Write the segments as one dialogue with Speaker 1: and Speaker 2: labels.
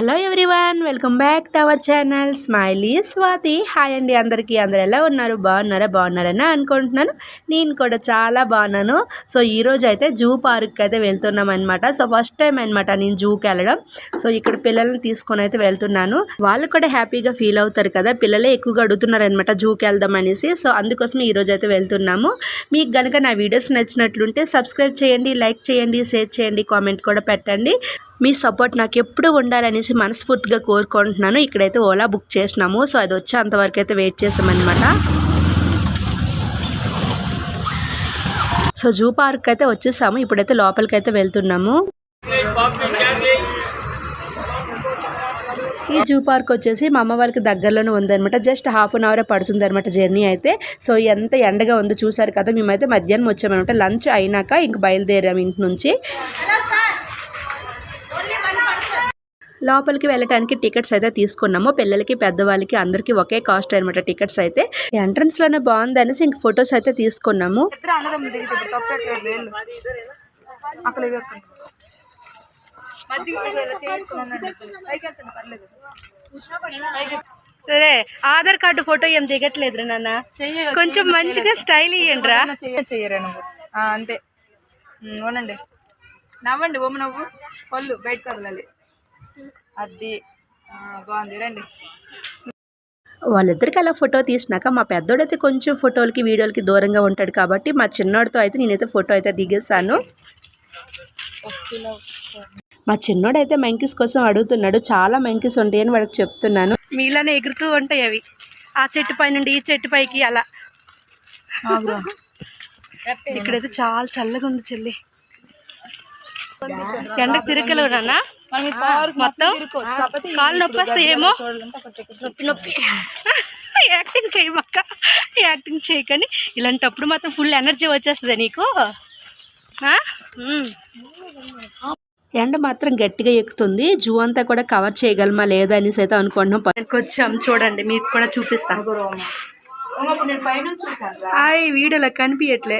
Speaker 1: Hello everyone welcome back to our channel. Smiley Swathi. Hi అండి అందరికీ. అందరు ఎలా ఉన్నారు? బాగున్నారా? బాగున్నారని అనుకుంటున్నాను. నేను కూడా చాలా బాగున్నాను. సో ఈరోజు అయితే జూ పార్క్కి అయితే వెళ్తున్నాం అనమాట సో ఫస్ట్ టైం అనమాట నేను జూకి వెళ్ళడం. సో ఇక్కడ పిల్లల్ని తీసుకొని అయితే వెళ్తున్నాను. వాళ్ళు కూడా హ్యాపీగా ఫీల్ అవుతారు కదా. పిల్లలే ఎక్కువగా అడుగుతున్నారు అనమాట జూకి వెళ్దాం అనేసి. సో అందుకోసం ఈరోజు అయితే వెళ్తున్నాము. మీకు కనుక నా వీడియోస్ నచ్చినట్లుంటే సబ్స్క్రైబ్ చేయండి లైక్ చేయండి షేర్ చేయండి కామెంట్ కూడా పెట్టండి. మీ సపోర్ట్ నాకు ఎప్పుడు ఉండాలనేసి మనస్ఫూర్తిగా కోరుకుంటున్నాను. ఇక్కడైతే ఓలా బుక్ చేసినాము. సో అది వచ్చే అంతవరకు అయితే వెయిట్ చేసామన్నమాట. సో జూ పార్క్ అయితే వచ్చేసాము. ఇప్పుడైతే లోపలికి అయితే వెళ్తున్నాము. ఈ జూ పార్క్ వచ్చేసి మా అమ్మ వాళ్ళకి దగ్గరలోనే ఉందన్నమాట. జస్ట్ హాఫ్ అన్ అవర్ పడుతుంది అనమాట జర్నీ అయితే. సో ఎంత ఎండగా ఉందో చూసారు కదా మేమైతే మధ్యాహ్నం వచ్చామన్నమాట. లంచ్ అయినాక ఇంక బయలుదేరాము ఇంటి నుంచి. లోపలికి వెళ్ళటానికి టికెట్స్ అయితే తీసుకున్నాము. పిల్లలకి పెద్దవాళ్ళకి అందరికీ ఒకే కాస్ట్ అనమాట టికెట్స్ అయితే. ఎంట్రన్స్లోనే బాగుంది అనేసి ఇంక ఫొటోస్ అయితే తీసుకున్నాము. సరే ఆధార్ కార్డు ఫోటో ఏం దిగట్లేదు నాన్న? కొంచెం మంచిగా స్టైల్ ఇయ్యండి రా
Speaker 2: చెయ్యరా నువ్వు? ఆ, అంతే. అవునండి నవ్వండి ఓమ నవ్వు. పళ్ళు బయట కదలాలి అది ఆ, బాగుంది. రండి.
Speaker 1: వాళ్ళిద్దరికి అలా ఫోటో తీసినాక మా పెద్దోడైతే కొంచెం ఫోటోలకి వీడియోలకి దూరంగా ఉంటాడు కాబట్టి మా చిన్నోడితో అయితే నేనైతే ఫోటో అయితే దిగేసాను మా చిన్నోడైతే మంకీస్ కోసం అడుగుతున్నాడు. చాలా మంకీస్ ఉంటాయి అని వాడికి చెప్తున్నాను. మీలానే ఎగురుతూ ఉంటాయి అవి. ఆ చెట్టు పై నుండి ఈ చెట్టు పైకి అలా. ఇక్కడైతే చాలా చల్లగా ఉంది చెల్లి. ఎండకు తిరగలేవు నాన్న?
Speaker 2: మనం పార్క్
Speaker 1: మొత్తం కాళ్ళు నొప్పి వస్తాయి ఏమో?
Speaker 2: చూడాలంటే అక్కడ టికెట్
Speaker 1: నొప్పి నొప్పి. యాక్టింగ్ చేయమక్క. యాక్టింగ్ చేయకని ఇలాంటప్పుడు మాత్రం ఫుల్ ఎనర్జీ వచ్చేస్తుంది నీకు. ఎండ మాత్రం గట్టిగా ఎక్కుతుంది. జూ అంతా కూడా కవర్ చేయగలమా లేదా అనేసి అయితే అనుకుంటున్నాం. వచ్చాం. చూడండి మీకు కూడా చూపిస్తాను ఈ వీడియోలో కనిపించట్లే.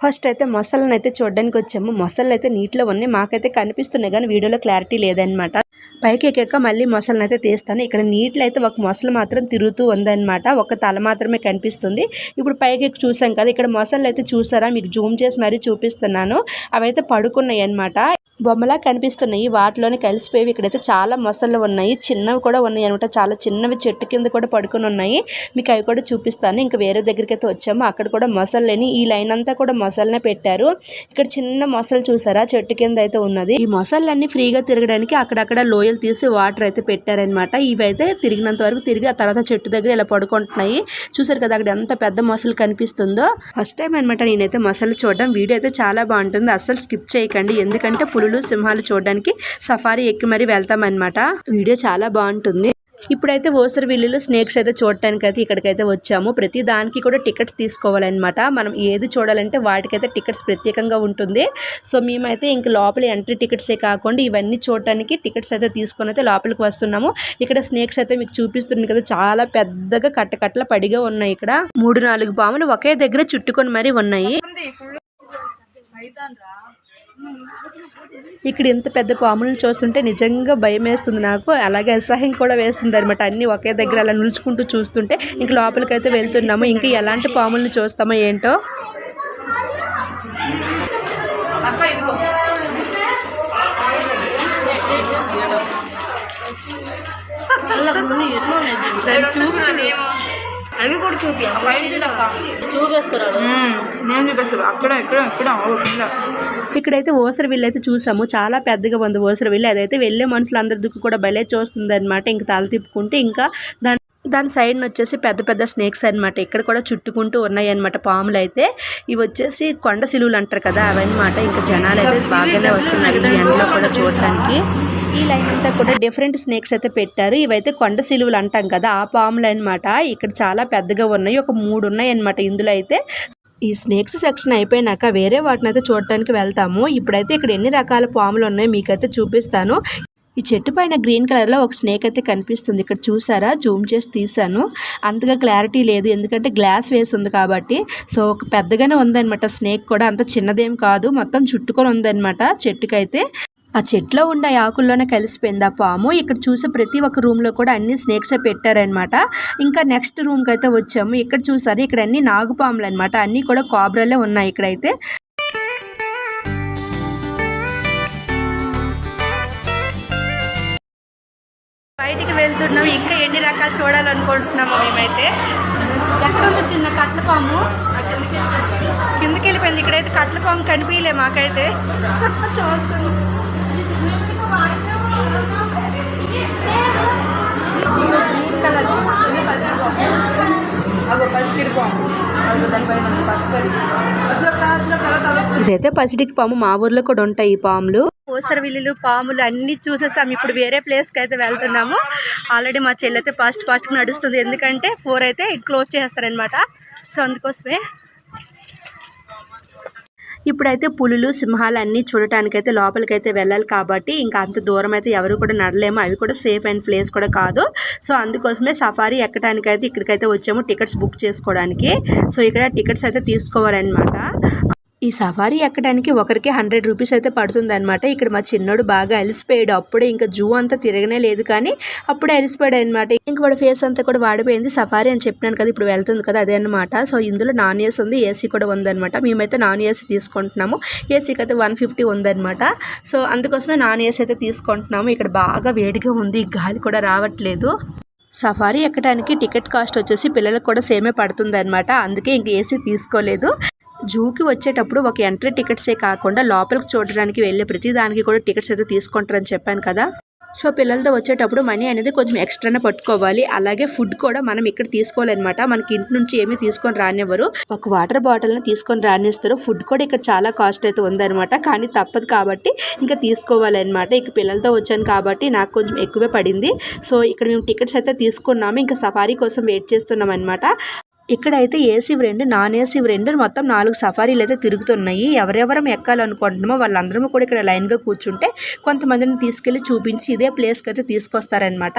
Speaker 1: ఫస్ట్ అయితే మొసళ్ళని అయితే చూడడానికి వచ్చాము మొసళ్ళు అయితే నీటిలో ఉన్నాయి. మాకైతే కనిపిస్తున్నాయి కానీ వీడియోలో క్లారిటీ లేదనమాట పైకి ఎక్కాక మళ్ళీ మొసళ్ళని అయితే తీస్తాను. ఇక్కడ నీటిలో అయితే ఒక మొసలు మాత్రం తిరుగుతూ ఉందన్నమాట. ఒక తల మాత్రమే కనిపిస్తుంది. ఇప్పుడు పైకి ఎక్కి చూసాం కదా ఇక్కడ మొసళ్ళు అయితే చూసారా? మీకు జూమ్ చేసి మరీ చూపిస్తున్నాను. అవైతే పడుకున్నాయి అన్నమాట బొమ్మలా కనిపిస్తున్నాయి. వాటిలోనే కలిసిపోయి ఇక్కడైతే చాలా మొసళ్ళు ఉన్నాయి. చిన్నవి కూడా ఉన్నాయి అనమాట. చాలా చిన్నవి చెట్టు కింద కూడా పడుకొని ఉన్నాయి. మీకు అవి కూడా చూపిస్తాను. ఇంకా వేరే దగ్గరికి అయితే వచ్చాము. అక్కడ కూడా మొసళ్ళని ఈ లైన్ అంతా కూడా మొసళ్ళనే పెట్టారు. ఇక్కడ చిన్న మొసలు చూసారా? చెట్టు కింద అయితే ఉన్నది. ఈ మొసళ్ళన్నీ ఫ్రీగా తిరగడానికి అక్కడక్కడ లోయలు తీసి వాటర్ అయితే పెట్టారనమాట. ఇవైతే తిరిగినంత వరకు తిరిగి ఆ తర్వాత చెట్టు దగ్గర ఇలా పడుకుంటున్నాయి. చూసారు కదా అక్కడ ఎంత పెద్ద మొసలు కనిపిస్తుందో. ఫస్ట్ టైం అనమాట నేనైతే మొసలు చూడడం. వీడియో అయితే చాలా బాగుంటుంది. అస్సలు స్కిప్ చేయకండి. ఎందుకంటే పులులు సింహాలు చూడడానికి సఫారీ ఎక్కి మరీ వెళ్తామన్నమాట వీడియో చాలా బాగుంటుంది ఇప్పుడైతే ఓసరి విల్లులో స్నేక్స్ అయితే చూడటానికి అయితే ఇక్కడికైతే వచ్చాము ప్రతి దానికి కూడా టికెట్స్ తీసుకోవాలన్నమాట మనం ఏది చూడాలంటే వాటికైతే టికెట్స్ ప్రత్యేకంగా ఉంటుంది సో మేమైతే ఇంక లోపల ఎంట్రీ టికెట్సే కాకుండా ఇవన్నీ చూడటానికి టికెట్స్ అయితే తీసుకొని అయితే లోపలికి వస్తున్నాము ఇక్కడ స్నేక్స్ అయితే మీకు చూపిస్తుంది కదా చాలా పెద్దగా కట్టకట్టల పడిగా ఉన్నాయి ఇక్కడ మూడు నాలుగు పాములు ఒకే దగ్గర చుట్టుకొని మరీ ఉన్నాయి ఇక్కడ ఇంత పెద్ద పాములను చూస్తుంటే నిజంగా భయం వేస్తుంది నాకు. అలాగే అసహ్యం కూడా వేస్తుంది అనమాట అన్ని ఒకే దగ్గర అలా నిలుచుకుంటూ చూస్తుంటే ఇంక లోపలికైతే వెళ్తున్నాము. ఇంకా ఎలాంటి పాములను చూస్తామో ఏంటో?
Speaker 2: అక్క ఇదిగో అవి కూడా చూపి చూపిస్తున్నాడు నేను చూపిస్తాను అక్కడ ఇక్కడ ఇక్కడ. ఓ కింద.
Speaker 1: ఇక్కడైతే ఓసరి విల్లు అయితే చూసాము. చాలా పెద్దగా ఉంది ఓసరి విల్లు. అదైతే వెళ్ళే మనుషులు అందరికి కూడా భలే చూస్తుంది అనమాట ఇంకా తల తిప్పుకుంటే ఇంకా దాని దాని సైడ్ వచ్చేసి పెద్ద పెద్ద స్నేక్స్ అన్నమాట. ఇక్కడ కూడా చుట్టుకుంటూ ఉన్నాయి అనమాట పాములు అయితే ఇవి వచ్చేసి కొండ సిలువలు అంటారు కదా అవన్నమాట. ఇంకా జనాలు అయితే బాగానే వస్తున్నారు ఈ ఎండలో కూడా చూడటానికి. ఈ లైన్ అంతా కూడా డిఫరెంట్ స్నేక్స్ అయితే పెట్టారు. ఇవైతే కొండ సిలువలు అంటాం కదా ఆ పాములు అన్నమాట. ఇక్కడ చాలా పెద్దగా ఉన్నాయి. ఒక మూడు ఉన్నాయి అన్నమాట ఇందులో అయితే. ఈ స్నేక్స్ సెక్షన్ అయిపోయినాక వేరే వాటిని అయితే చూడటానికి వెళ్తాము. ఇప్పుడైతే ఇక్కడ ఎన్ని రకాల పాములు ఉన్నాయో మీకైతే చూపిస్తాను. ఈ చెట్టు పైన గ్రీన్ కలర్లో ఒక స్నేక్ అయితే కనిపిస్తుంది. ఇక్కడ చూసారా? జూమ్ చేసి తీసాను అంతగా క్లారిటీ లేదు. ఎందుకంటే గ్లాస్ వేసి ఉంది కాబట్టి. సో ఒక పెద్దగానే ఉందన్నమాట. స్నేక్ కూడా అంత చిన్నదేం కాదు. మొత్తం చుట్టుకొని ఉందన్నమాట చెట్టుకైతే. ఆ చెట్లో ఉండే ఆకుల్లోనే కలిసిపోయింది. ఆ పాము ఇక్కడ చూసే ప్రతి ఒక్క రూమ్లో కూడా అన్ని స్నేక్స్ పెట్టారనమాట ఇంకా నెక్స్ట్ రూమ్కి అయితే వచ్చాము. ఇక్కడ చూసారు ఇక్కడ అన్ని నాగుపాములు అనమాట అన్నీ కూడా కాబ్రాలే ఉన్నాయి ఇక్కడైతే. బయటికి వెళ్తున్నాం. ఇంకా ఎన్ని రకాలు చూడాలనుకుంటున్నాము మేమైతే. ఎక్కడ ఉంది చిన్న కట్ల పాము? కిందకి వెళ్ళిపోయింది. ఇక్కడైతే కట్ల పాము కనిపించలే మాకైతే. చూస్తున్నాం. ఇదైతే పసిడికి పాము మా ఊర్లో కూడా ఉంటాయి ఈ పాములు. ఓసర విల్లులు పాములు అన్ని చూసేసాం. ఇప్పుడు వేరే ప్లేస్కి అయితే వెళ్తున్నాము. ఆల్రెడీ మా చెల్లి అయితే ఫాస్ట్ ఫాస్ట్గా నడుస్తుంది. ఎందుకంటే ఫోర్ అయితే క్లోజ్ చేస్తారనమాట సో అందుకోసమే ఇప్పుడైతే పులులు సింహాలు అన్నీ చూడటానికైతే లోపలికైతే వెళ్ళాలి కాబట్టి ఇంకా అంత దూరం అయితే ఎవరు కూడా నడలేము. అవి కూడా సేఫ్ అండ్ ప్లేస్ కూడా కాదు. సో అందుకోసమే సఫారీ ఎక్కడానికైతే ఇక్కడికైతే వచ్చాము టికెట్స్ బుక్ చేసుకోవడానికి. సో ఇక్కడ టికెట్స్ అయితే తీసుకోవాలన్నమాట. ఈ సఫారీ ఎక్కడానికి ఒకరికి హండ్రెడ్ రూపీస్ అయితే పడుతుందనమాట ఇక్కడ మా చిన్నోడు బాగా అలిసిపోయాడు. అప్పుడే ఇంకా జూ అంతా తిరగనే లేదు కానీ అప్పుడే అలిసిపోయాడు అనమాట ఇంక వాడి ఫేస్ అంతా కూడా వాడిపోయింది. సఫారీ అని చెప్పినాను కదా ఇప్పుడు వెళ్తుంది కదా అదే అనమాట సో ఇందులో నాన్ ఏసీ ఉంది ఏసీ కూడా ఉందనమాట మేమైతే నాన్ ఏసీ తీసుకుంటున్నాము. ఏసీకి అయితే వన్ ఫిఫ్టీ ఉందన్నమాట. సో అందుకోసమే నాన్ ఏసీ అయితే తీసుకుంటున్నాము. ఇక్కడ బాగా వేడిగా ఉంది గాలి కూడా రావట్లేదు. సఫారీ ఎక్కడానికి టికెట్ కాస్ట్ వచ్చేసి పిల్లలకు కూడా సేమే పడుతుంది అనమాట అందుకే ఇంక ఏసీ తీసుకోలేదు. జూకి వచ్చేటప్పుడు ఒక ఎంట్రీ టికెట్సే కాకుండా లోపలికి చూడడానికి వెళ్ళే ప్రతి దానికి కూడా టికెట్స్ అయితే తీసుకుంటారని చెప్పాను కదా. సో పిల్లలతో వచ్చేటప్పుడు మనీ అనేది కొంచెం ఎక్స్ట్రానే పట్టుకోవాలి. అలాగే ఫుడ్ కూడా మనం ఇక్కడ తీసుకోవాలన్నమాట. మనకి ఇంటి నుంచి ఏమీ తీసుకొని రానివ్వరు. ఒక వాటర్ బాటిల్ని తీసుకొని రానిస్తారు. ఫుడ్ కూడా ఇక్కడ చాలా కాస్ట్ అయితే ఉందన్నమాట. కానీ తప్పదు కాబట్టి ఇంకా తీసుకోవాలన్నమాట. ఇక పిల్లలతో వచ్చాను కాబట్టి నాకు కొంచెం ఎక్కువే పడింది. సో ఇక్కడ మేము టికెట్స్ అయితే తీసుకున్నాము. ఇంకా సఫారీ కోసం వెయిట్ చేస్తున్నాం అనమాట ఇక్కడైతే ఏసీ రెండు నాన్ ఏసీ రెండు మొత్తం నాలుగు సఫారీలు అయితే తిరుగుతున్నాయి. ఎవరెవరం ఎక్కాలనుకుంటున్నామో వాళ్ళందరూ కూడా ఇక్కడ లైన్గా కూర్చుంటే కొంతమందిని తీసుకెళ్ళి చూపించి ఇదే ప్లేస్కి అయితే తీసుకొస్తారనమాట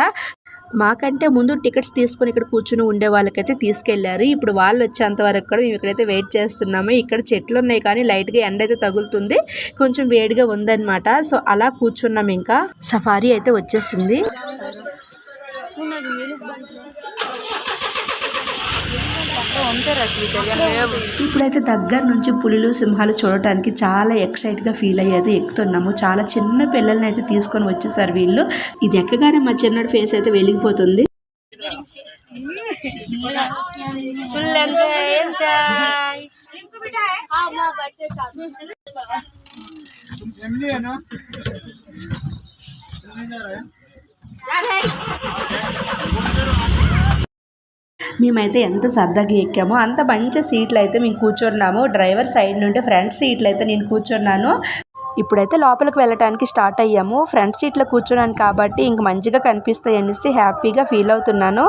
Speaker 1: మాకంటే ముందు టికెట్స్ తీసుకొని ఇక్కడ కూర్చుని ఉండే వాళ్ళకైతే తీసుకెళ్ళారు ఇప్పుడు వాళ్ళు వచ్చేంత వరకు కూడా మేము ఇక్కడైతే వెయిట్ చేస్తున్నాము. ఇక్కడ చెట్లు ఉన్నాయి కానీ లైట్గా ఎండ అయితే తగులుతుంది. కొంచెం వేడిగా ఉందన్నమాట. సో అలా కూర్చున్నాం ఇంకా. సఫారీ అయితే వచ్చేసింది. ఇప్పుడైతే దగ్గర నుంచి పులులు సింహాలు చూడటానికి చాలా ఎక్సైట్గా ఫీల్ అయ్యేది ఎక్కుతున్నాము. చాలా చిన్న పిల్లల్ని అయితే తీసుకొని వచ్చేసారు వీళ్ళు. ఇది ఎక్కగానే మా చిన్నడు ఫేస్ అయితే వెలిగిపోతుంది.
Speaker 2: ఫుల్ ఎంజాయ్ ఎంజాయ్
Speaker 1: మేమైతే ఎంత సరదాగా ఎక్కామో అంత మంచి సీట్లు అయితే మేము కూర్చున్నాము. డ్రైవర్ సైడ్ నుండి ఫ్రంట్ సీట్లు అయితే నేను కూర్చున్నాను. ఇప్పుడైతే లోపలికి వెళ్ళటానికి స్టార్ట్ అయ్యాము. ఫ్రంట్ సీట్లో కూర్చున్నాను కాబట్టి ఇంక మంచిగా కనిపిస్తాయి అనేసి హ్యాపీగా ఫీల్ అవుతున్నాను.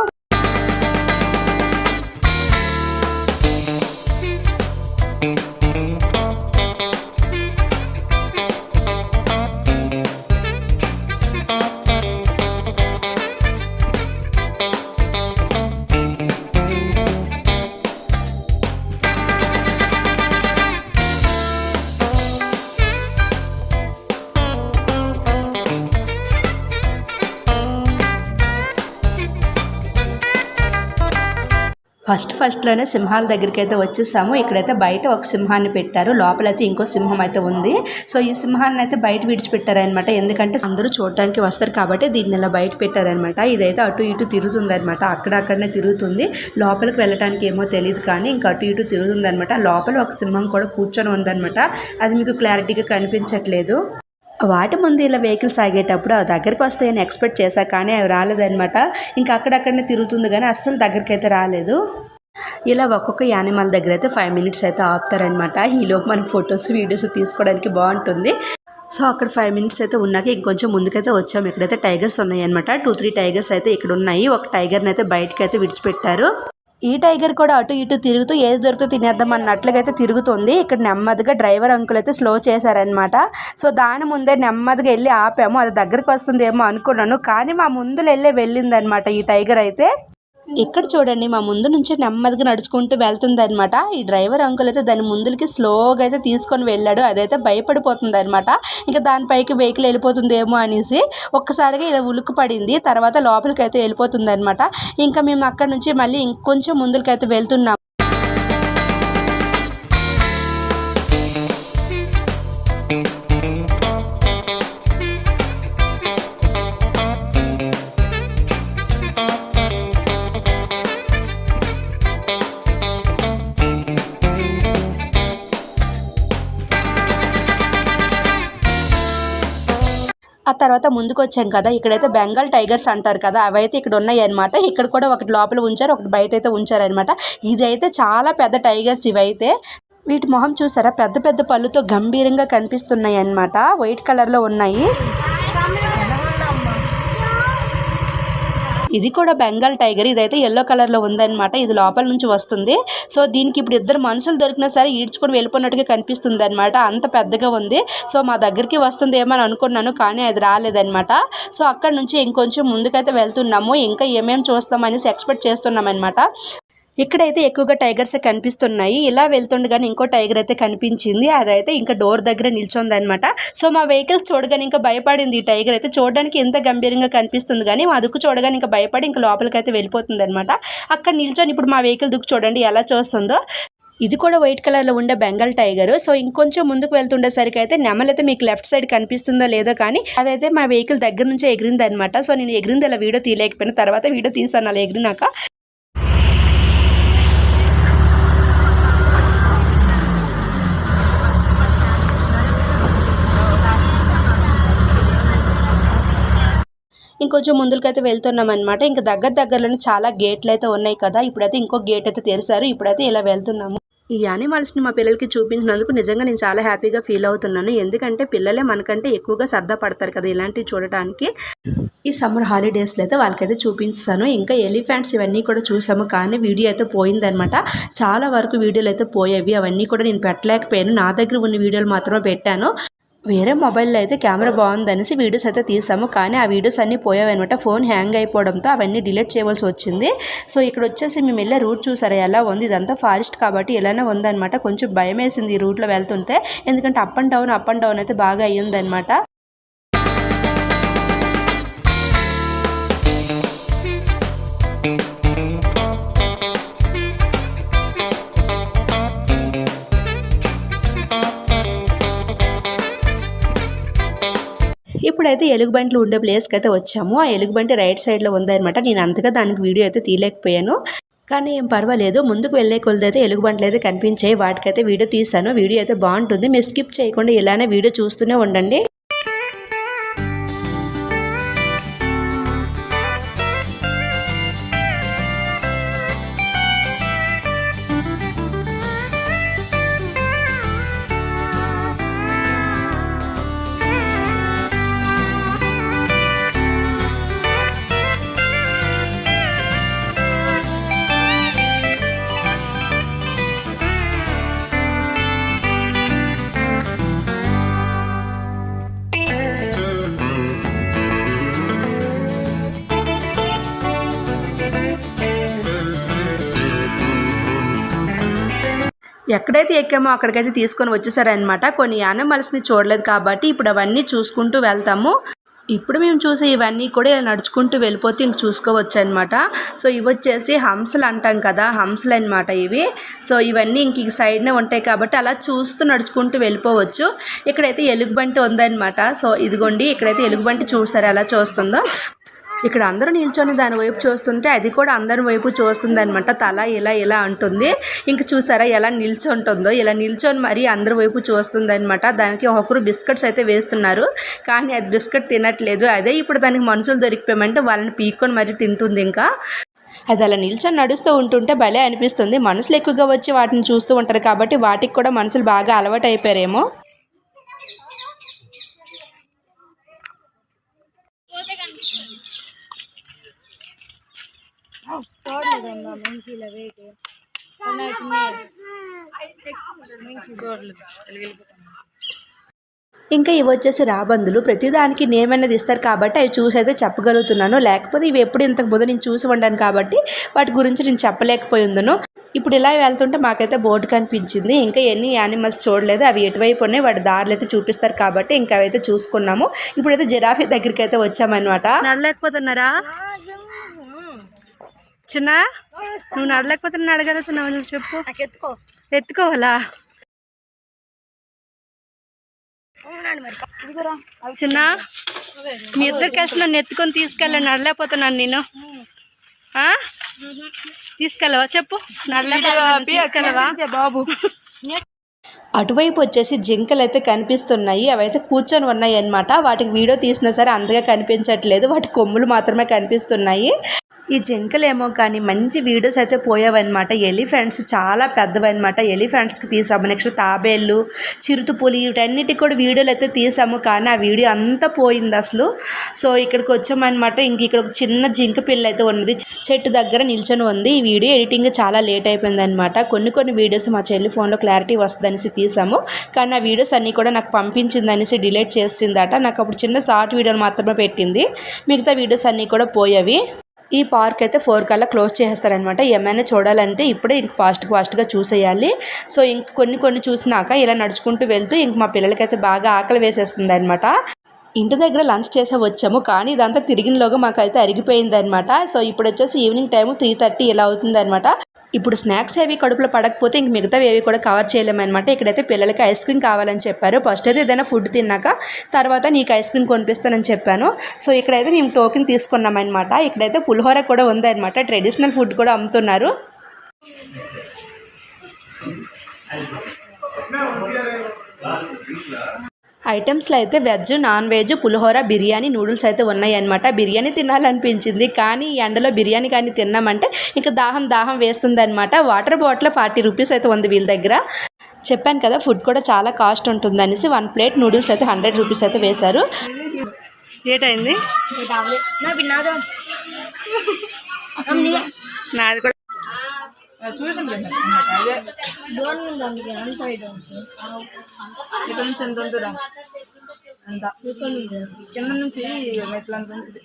Speaker 1: ఫస్ట్ ఫస్ట్లోనే సింహాల దగ్గరికి అయితే వచ్చేసాము. ఇక్కడైతే బయట ఒక సింహాన్ని పెట్టారు. లోపలైతే ఇంకో సింహం అయితే ఉంది. సో ఈ సింహాన్ని అయితే బయట విడిచిపెట్టారనమాట ఎందుకంటే అందరూ చూడటానికి వస్తారు కాబట్టి దీన్ని ఇలా బయట పెట్టారనమాట ఇదైతే అటు ఇటు తిరుగుతుంది అనమాట అక్కడక్కడనే తిరుగుతుంది. లోపలికి వెళ్ళటానికి ఏమో తెలియదు కానీ ఇంకా అటు ఇటు తిరుగుతుందనమాట లోపల ఒక సింహం కూడా కూర్చొని ఉందనమాట అది మీకు క్లారిటీగా కనిపించట్లేదు. వాటి ముందు ఇలా వెహికల్స్ ఆగేటప్పుడు అవి దగ్గరికి వస్తాయని ఎక్స్పెక్ట్ చేశా కానీ అవి రాలేదనమాట ఇంకా అక్కడక్కడనే తిరుగుతుంది కానీ అస్సలు దగ్గరికి అయితే రాలేదు. ఇలా ఒక్కొక్క యానిమల్ దగ్గర అయితే ఫైవ్ మినిట్స్ అయితే ఆపుతారనమాట ఈలోపు మనకి ఫొటోస్ వీడియోస్ తీసుకోవడానికి బాగుంటుంది. సో అక్కడ ఫైవ్ మినిట్స్ అయితే ఉన్నాక ఇంకొంచెం ముందుకైతే వచ్చాము ఇక్కడైతే టైగర్స్ ఉన్నాయి అనమాట టూ త్రీ టైగర్స్ అయితే ఇక్కడ ఉన్నాయి ఒక టైగర్ని అయితే బయటకు అయితే విడిచిపెట్టారు. ఈ టైగర్ కూడా అటు ఇటు తిరుగుతూ ఏది దొరికితే తినేద్దాం అన్నట్లుగా అయితే తిరుగుతుంది. ఇక్కడ నెమ్మదిగా డ్రైవర్ అంకుల్ అయితే స్లో చేశారనమాట సో దాని ముందే నెమ్మదిగా వెళ్ళి ఆపాము. అది దగ్గరికి వస్తుందేమో అనుకున్నాను. కానీ మా ముందు వెళ్ళే వెళ్ళిందనమాట ఈ టైగర్ అయితే. ఇక్కడ చూడండి మా ముందు నుంచి నెమ్మదిగా నడుచుకుంటూ వెళ్తుంది అనమాట ఈ డ్రైవర్ అంకుల్ అయితే దాని ముందులకి స్లోగా అయితే తీసుకొని వెళ్ళాడు. అదైతే భయపడిపోతుంది అనమాట ఇంకా దానిపైకి వెహికల్ వెళ్ళిపోతుందేమో అనేసి ఒక్కసారిగా ఇలా ఉలుక్కు పడింది. తర్వాత లోపలికి అయితే వెళ్ళిపోతుంది అనమాట ఇంకా మేము అక్కడ నుంచి మళ్ళీ ఇంకొంచెం ముందులకి అయితే వెళ్తున్నాం. తర్వాత ముందుకు వచ్చాం కదా ఇక్కడైతే బెంగాల్ టైగర్స్ అంటారు కదా అవైతే ఇక్కడ ఉన్నాయి అనమాట ఇక్కడ కూడా ఒకటి లోపల ఉంచారు ఒకటి బయట అయితే ఉంచారనమాట ఇదైతే చాలా పెద్ద టైగర్స్ ఇవైతే. వీటి మొహం చూసారా? పెద్ద పెద్ద పళ్ళుతో గంభీరంగా కనిపిస్తున్నాయి అన్నమాట వైట్ కలర్లో ఉన్నాయి. ఇది కూడా బెంగాల్ టైగర్. ఇదైతే ఎల్లో కలర్లో ఉందన్నమాట. ఇది లోపల నుంచి వస్తుంది. సో దీనికి ఇప్పుడు ఇద్దరు మనుషులు దొరికినా సరే ఈడ్చుకొని వెళ్ళిపోయినట్టుగా కనిపిస్తుంది అనమాట అంత పెద్దగా ఉంది. సో మా దగ్గరికి వస్తుంది ఏమని అనుకున్నాను కానీ అది రాలేదనమాట సో అక్కడ నుంచి ఇంకొంచెం ముందుకైతే వెళ్తున్నాము. ఇంకా ఏమేమి చూస్తామనేసి ఎక్స్పెక్ట్ చేస్తున్నాం అనమాట ఇక్కడైతే ఎక్కువగా టైగర్స్ కనిపిస్తున్నాయి. ఇలా వెళ్తుండగానే ఇంకో టైగర్ అయితే కనిపించింది. అదైతే ఇంకా డోర్ దగ్గర నిల్చొంది అనమాట సో మా వెహికల్స్ చూడగానే ఇంకా భయపడింది. ఈ టైగర్ అయితే చూడడానికి ఎంత గంభీరంగా కనిపిస్తుంది కానీ మా దుక్కు చూడగానే ఇంకా భయపడి ఇంకా లోపలికి అయితే వెళ్ళిపోతుంది అనమాట అక్కడ నిల్చొని ఇప్పుడు మా వెహికల్ దుక్కు చూడండి ఎలా చూస్తుందో. ఇది కూడా వైట్ కలర్లో ఉండే బెంగాల్ టైగర్. సో ఇంకొంచెం ముందుకు వెళ్తుండేసరికి అయితే నెమలైతే మీకు లెఫ్ట్ సైడ్ కనిపిస్తుందో లేదో కానీ అదైతే మా వెహికల్ దగ్గర నుంచే ఎగిరింది అనమాట సో నేను ఎగిరింది అలా వీడియో తీయలేకపోయినా తర్వాత వీడియో తీసాను అలా ఎగిరినాక. ఇంకొంచెం ముందుకైతే వెళ్తున్నాం అనమాట ఇంకా దగ్గర దగ్గరలోనే చాలా గేట్లు అయితే ఉన్నాయి కదా. ఇప్పుడైతే ఇంకో గేట్ అయితే తెరిచారు ఇప్పుడైతే ఇలా వెళ్తున్నాము. ఈ యానిమల్స్ని మా పిల్లలకి చూపించినందుకు నిజంగా నేను చాలా హ్యాపీగా ఫీల్ అవుతున్నాను. ఎందుకంటే పిల్లలే మనకంటే ఎక్కువగా సరదా పడతారు కదా ఇలాంటివి చూడటానికి. ఈ సమ్మర్ హాలిడేస్లో అయితే వాళ్ళకైతే చూపించాను. ఇంకా ఎలిఫెంట్స్ ఇవన్నీ కూడా చూసాము. కానీ వీడియో అయితే పోయిందనమాట చాలా వరకు వీడియోలు అయితే పోయేవి. అవన్నీ కూడా నేను పెట్టలేకపోయాను. నా దగ్గర ఉన్న వీడియోలు మాత్రమే పెట్టాను. వేరే మొబైల్లో అయితే కెమెరా బాగుందనేసి వీడియోస్ అయితే తీసాము. కానీ ఆ వీడియోస్ అన్నీ పోయావన్నమాట ఫోన్ హ్యాంగ్ అయిపోవడంతో అవన్నీ డిలీట్ చేయవలసి వచ్చింది. సో ఇక్కడ వచ్చేసి మేము వెళ్ళే రూట్ చూసారా? ఎలా ఉంది? ఇదంతా ఫారెస్ట్ కాబట్టి ఇలానే ఉందన్నమాట. కొంచెం భయం వేసింది ఈ రూట్లో వెళ్తుంటే. ఎందుకంటే up and down up and down అయితే బాగా అయ్యిందనమాట ఇప్పుడైతే ఎలుగుబంట్లు ఉండే ప్లేస్కి అయితే వచ్చాము. ఆ ఎలుగుబంటి రైట్ సైడ్లో ఉందన్నమాట. నేను అంతగా దానికి వీడియో అయితే తీయలేకపోయాను. కానీ ఏం పర్వాలేదు. ముందుకు వెళ్ళే కొలదైతే ఎలుగుబంట్లు అయితే కనిపించాయి. వాటికైతే వీడియో తీసాను వీడియో అయితే బాగుంటుంది. మీరు స్కిప్ చేయకుండా ఇలానే వీడియో చూస్తూనే ఉండండి. ఎక్కడైతే ఎక్కామో అక్కడికైతే తీసుకొని వచ్చేసారనమాట కొన్ని యానిమల్స్ని చూడలేదు కాబట్టి ఇప్పుడు అవన్నీ చూసుకుంటూ వెళ్తాము. ఇప్పుడు మేము చూసే ఇవన్నీ కూడా ఇలా నడుచుకుంటూ వెళ్ళిపోతే ఇంక చూసుకోవచ్చు అనమాట సో ఇవి వచ్చేసి హంసలు అంటాం కదా హంసలు అనమాట ఇవి. సో ఇవన్నీ ఇంక ఈ సైడ్నే ఉంటాయి కాబట్టి అలా చూస్తూ నడుచుకుంటూ వెళ్ళిపోవచ్చు. ఇక్కడైతే ఎలుగుబంటి ఉందన్నమాట. సో ఇదిగోండి ఇక్కడైతే ఎలుగుబంటి చూసారు ఎలా చూస్తుందో. ఇక్కడ అందరూ నిల్చొని దాని వైపు చూస్తుంటే అది కూడా అందరి వైపు చూస్తుంది అనమాట తల ఇలా ఇలా అంటుంది. ఇంక చూసారా ఎలా నిల్చుంటుందో ఇలా నిల్చొని మరీ అందరి వైపు చూస్తుంది అనమాట దానికి ఒకరు బిస్కెట్స్ అయితే వేస్తున్నారు. కానీ అది బిస్కెట్ తినట్లేదు. అదే ఇప్పుడు దానికి మనుషులు దొరికిపోయామంటే వాళ్ళని పీక్కొని మరీ తింటుంది ఇంకా. అది అలా నిల్చొని నడుస్తూ ఉంటుంటే భలే అనిపిస్తుంది. మనుషులు ఎక్కువగా వచ్చి వాటిని చూస్తూ ఉంటారు కాబట్టి వాటికి కూడా మనుషులు బాగా అలవాటు అయిపోయారేమో
Speaker 2: చూడలేదమ్మా మంకీల వెయిట్ చూడలేదు
Speaker 1: ఇంకా ఇవి వచ్చేసి రాబందులు. ప్రతిదానికి నేమ్ అనేది ఇస్తారు కాబట్టి అవి చూసి అయితే చెప్పగలుగుతున్నాను. లేకపోతే ఇవి ఎప్పుడు ఇంతకు ముందు నేను చూసి ఉండాను కాబట్టి వాటి గురించి నేను చెప్పలేకపోయి ఉందను ఇప్పుడు ఇలా వెళ్తుంటే మాకైతే బోర్డు కనిపించింది. ఇంకా ఎన్ని యానిమల్స్ చూడలేదు. అవి ఎటువైపు ఉన్నాయి? వాటి దారులు అయితే చూపిస్తారు కాబట్టి ఇంకా అవైతే చూసుకున్నాము. ఇప్పుడైతే జిరాఫీ దగ్గరికి అయితే వచ్చామన్నమాట. నడలేకపోతున్నారా? చిన్న? నువ్వు నడలేకపోతే అడగలుగుతున్నావు నువ్వు చెప్పు.
Speaker 2: ఎత్తుకో.
Speaker 1: ఎత్తుకోవాలా? చిన్న? మీ ఇద్దరు కలిసి నన్ను ఎత్తుకొని తీసుకెళ్ళండి నడలేకపోతున్నాను నేను. ఆ? తీసుకెళ్ళవా? చెప్పు. తీసుకెళ్ళవా?
Speaker 2: బాబు.
Speaker 1: అటువైపు వచ్చేసి జింకలు అయితే కనిపిస్తున్నాయి. అవైతే కూర్చొని ఉన్నాయి అన్నమాట వాటికి వీడియో తీసినా సరే అంతగా కనిపించట్లేదు. వాటి కొమ్ములు మాత్రమే కనిపిస్తున్నాయి. ఈ జింకలేమో కానీ మంచి వీడియోస్ అయితే పోయావన్నమాట. ఎలిఫెంట్స్ చాలా పెద్దవన్నమాట. ఎలిఫెంట్స్కి తీసాము. నెక్స్ట్ తాబేళ్ళు చిరుతుపులి వీటన్నిటికి కూడా వీడియోలు అయితే తీసాము. కానీ ఆ వీడియో అంతా పోయింది అసలు. సో ఇక్కడికి వచ్చామన్నమాట. ఇంక ఇక్కడ ఒక చిన్న జింక పిల్ల అయితే ఉన్నది. చెట్టు దగ్గర నిల్చొని ఉంది. ఈ వీడియో ఎడిటింగ్ చాలా లేట్ అయిపోయింది అనమాట కొన్ని కొన్ని వీడియోస్ మా చెల్లి ఫోన్లో క్లారిటీ వస్తుంది అనేసి తీసాము. కానీ ఆ వీడియోస్ అన్నీ కూడా నాకు పంపించింది అనేసి డిలీట్ చేసిందట. నాకు అప్పుడు చిన్న షార్ట్ వీడియోలు మాత్రమే పెట్టింది. మిగతా వీడియోస్ అన్నీ కూడా పోయేవి. ఈ పార్క్ అయితే ఫోర్ కల్లా క్లోజ్ చేసేస్తారనమాట ఏమైనా చూడాలంటే ఇప్పుడే ఇంక ఫాస్ట్ ఫాస్ట్గా చూసేయాలి. సో ఇంక కొన్ని కొన్ని చూసినాక ఇలా నడుచుకుంటూ వెళ్తూ ఇంక మా పిల్లలకైతే బాగా ఆకలి వేసేస్తుంది అనమాట ఇంటి దగ్గర లంచ్ చేసే వచ్చాము కానీ ఇదంతా తిరిగినలోగా మాకైతే అరిగిపోయింది అనమాట సో ఇప్పుడు వచ్చేసి ఈవినింగ్ టైం త్రీ థర్టీ ఇలా అవుతుంది అనమాట ఇప్పుడు స్నాక్స్ అవి కడుపులో పడకపోతే ఇంక మిగతావి ఏవి కూడా కవర్ చేయలేమన్నమాట. ఇక్కడైతే పిల్లలకి ఐస్ క్రీమ్ కావాలని చెప్పారు. ఫస్ట్ అయితే ఏదైనా ఫుడ్ తిన్నాక తర్వాత నీకు ఐస్ క్రీమ్ కొనిపిస్తానని చెప్పాను. సో ఇక్కడైతే మేము టోకెన్ తీసుకున్నాం అనమాట ఇక్కడైతే పులిహోర కూడా ఉందన్నమాట. ట్రెడిషనల్ ఫుడ్ కూడా అమ్ముతున్నారు. ఐటమ్స్లో అయితే veg non veg pulihora biryani noodles అయితే ఉన్నాయి అనమాట బిర్యానీ తినాలనిపించింది కానీ ఈ ఎండలో బిర్యానీ కానీ తిన్నామంటే ఇంకా దాహం దాహం వేస్తుంది అనమాట వాటర్ బాటిల్ ఫార్టీ రూపీస్ అయితే ఉంది వీళ్ళ దగ్గర. చెప్పాను కదా ఫుడ్ కూడా చాలా కాస్ట్ ఉంటుంది అనేసి వన్ ప్లేట్ నూడిల్స్ అయితే హండ్రెడ్ రూపీస్ అయితే వేశారు. లేట్ అయింది
Speaker 2: నా విన్నాదో
Speaker 1: నాది కూడా
Speaker 2: చూసాం అదే ఉంది అందుకే అంత ఇటు ఇక్కడ నుంచి ఎంత ఉంటుందా? అంత. కింద నుంచి మెట్ల అంత ఉంటుంది.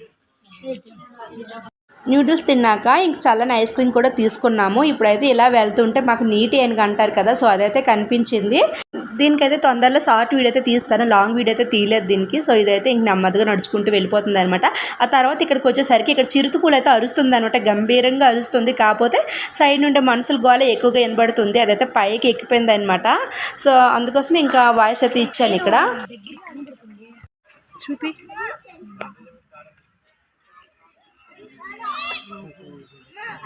Speaker 1: నూడిల్స్ తిన్నాక ఇంక చల్లని ఐస్ క్రీమ్ కూడా తీసుకున్నాము. ఇప్పుడైతే ఇలా వెళ్తుంటే మాకు నీటి అని అంటారు కదా సో అదైతే కనిపించింది. దీనికైతే తొందరలో షార్ట్ వీడియో అయితే తీస్తాను లాంగ్ వీడియో అయితే తీయలేదు దీనికి. సో ఇదైతే ఇంక నెమ్మదిగా నడుచుకుంటూ వెళ్ళిపోతుంది అనమాట ఆ తర్వాత ఇక్కడికి వచ్చేసరికి ఇక్కడ చిరుతుపూలు అయితే అరుస్తుంది అనమాట గంభీరంగా అరుస్తుంది. కాకపోతే సైడ్ నుండి మనుషుల గోల ఎక్కువగా వినబడుతుంది. అదైతే పైకి ఎక్కిపోయింది అనమాట సో అందుకోసం ఇంకా వాయిస్ అయితే ఇచ్చాను ఇక్కడ. చూపి.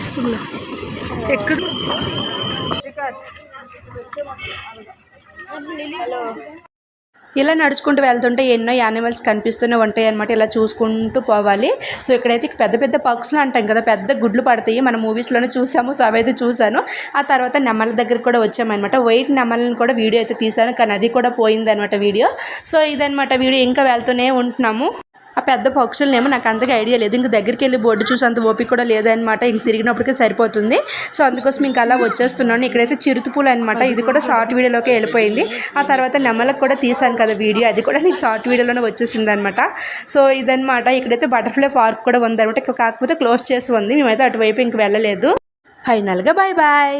Speaker 1: తీసుకున్నా. ఎక్కు
Speaker 2: హలో.
Speaker 1: ఇలా నడుచుకుంటూ వెళ్తుంటే ఎన్నో యానిమల్స్ కనిపిస్తూనే ఉంటాయి అనమాట ఇలా చూసుకుంటూ పోవాలి. సో ఇక్కడైతే పెద్ద పెద్ద పక్షులు అంటాం కదా పెద్ద గుడ్లు పడతాయి. మన మూవీస్లోనే చూసాము సో అవైతే చూశాను. ఆ తర్వాత నెమల దగ్గరికి కూడా వచ్చామన్నమాట. వైట్ నెమలను కూడా వీడియో అయితే తీశాను కానీ అది కూడా పోయిందనమాట వీడియో. సో ఇదనమాట వీడియో. ఇంకా వెళ్తూనే ఉంటున్నాము. ఆ పెద్ద పక్షులనేమో నాకు అంతగా ఐడియా లేదు. ఇంక దగ్గరికి వెళ్ళి బోర్డు చూసి అంత ఓపిక కూడా లేదనమాట ఇంక తిరిగినప్పటికే సరిపోతుంది. సో అందుకోసం ఇంకా అలా వచ్చేస్తున్నాను. ఇక్కడైతే చిరుతుపూలు అనమాట ఇది కూడా షార్ట్ వీడియోలోకి వెళ్ళిపోయింది. ఆ తర్వాత నెమలకు కూడా తీసాను కదా వీడియో. అది కూడా నీకు షార్ట్ వీడియోలోనే వచ్చేసింది అనమాట సో ఇదనమాట ఇక్కడైతే బటర్ఫ్లై పార్క్ కూడా ఉందన్నమాట. కాకపోతే క్లోజ్ చేసి ఉంది. మేమైతే అటువైపు ఇంక వెళ్ళలేదు. ఫైనల్గా బాయ్ బాయ్